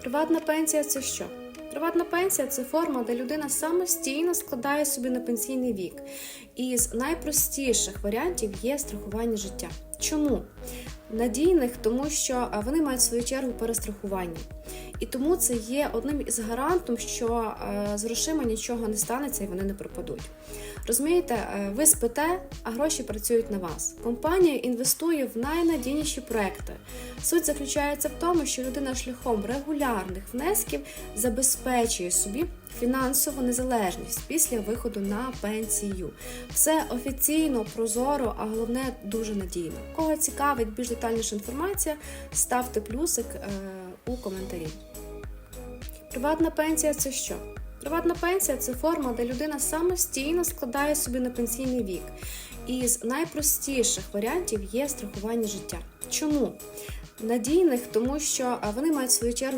Приватна пенсія це що? Приватна пенсія це форма, де людина самостійно складає собі на пенсійний вік. І з найпростіших варіантів є страхування життя. Чому? Надійних, тому що вони мають в свою чергу перестрахування. І тому це є одним із гарантом, що е, з грошима нічого не станеться і вони не пропадуть. Розумієте, е, ви спите, а гроші працюють на вас. Компанія інвестує в найнадійніші проекти. Суть заключається в тому, що людина шляхом регулярних внесків забезпечує собі фінансову незалежність після виходу на пенсію. Все офіційно, прозоро, а головне дуже надійно. Кого цікавить більш детальніша інформація, ставте плюсик е, у коментарі. Приватна пенсія це що? Приватна пенсія це форма, де людина самостійно складає собі на пенсійний вік. І з найпростіших варіантів є страхування життя. Чому? Надійних, тому що вони мають свою чергу